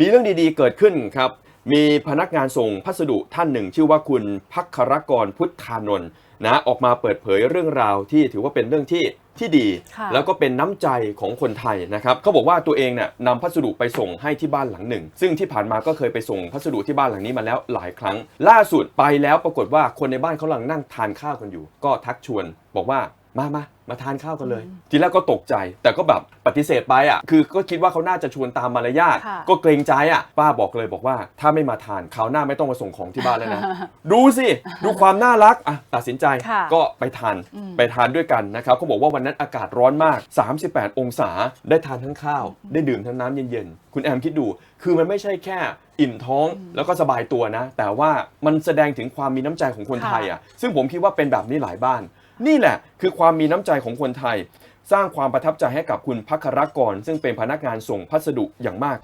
มีเรื่องดีๆ เกิดขึ้นครับ มีพนักงานส่งพัสดุท่านหนึ่ง ชื่อว่าคุณพักครกรพุทธานนท์นะออกมาเปิดเผยเรื่องราวที่ถือว่าเป็นเรื่องที่ที่ดีค่ะแล้วก็เป็นน้ำใจของคนไทยนะครับเขาบอกว่าตัวเองเนี่ยนำพัสดุไปส่งให้ที่บ้านหลังหนึ่ง ซึ่งที่ผ่านมาก็เคยไปส่งพัสดุที่บ้านหลังนี้มาแล้วหลายครั้ง ล่าสุดไปแล้วปรากฏว่าคนในบ้านเขากำลังนั่งทานข้าวกันอยู่ ก็ทักชวน บอกว่า มามามาทานข้าวกันเลย ทีแรกก็ตกใจ แต่ก็แบบปฏิเสธไปอะ คือก็คิดว่าเขาน่าจะชวนตามมารยาท ค่ะก็เกรงใจอะ ป้าบอกเลยบอกว่าถ้าไม่มาทานคราวหน้าไม่ต้องมาส่งของที่บ้านแล้วนะ ดูสิ ดูความน่ารัก อะ ตัดสินใจค่ะก็ไปทานอืม ไปทานด้วยกันนะครับเขาบอกว่าวันนั้นอากาศร้อนมาก 38 องศาได้ทานทั้งข้าว ได้ดื่มทั้งน้ำเย็นๆ คุณแอมคิดดู คือมันไม่ใช่แค่อิ่มท้องแล้วก็สบายตัวนะ แต่ว่ามันแสดงถึงความมีน้ำใจของคนไทยอะ ซึ่งผมคิดว่าเป็นแบบนี้หลายบ้าน นี่แหละ คือความมีน้ำใจของคนไทย สร้างความประทับใจให้กับคุณพัครกร ซึ่งเป็นพนักงานส่งพัสดุอย่างมาก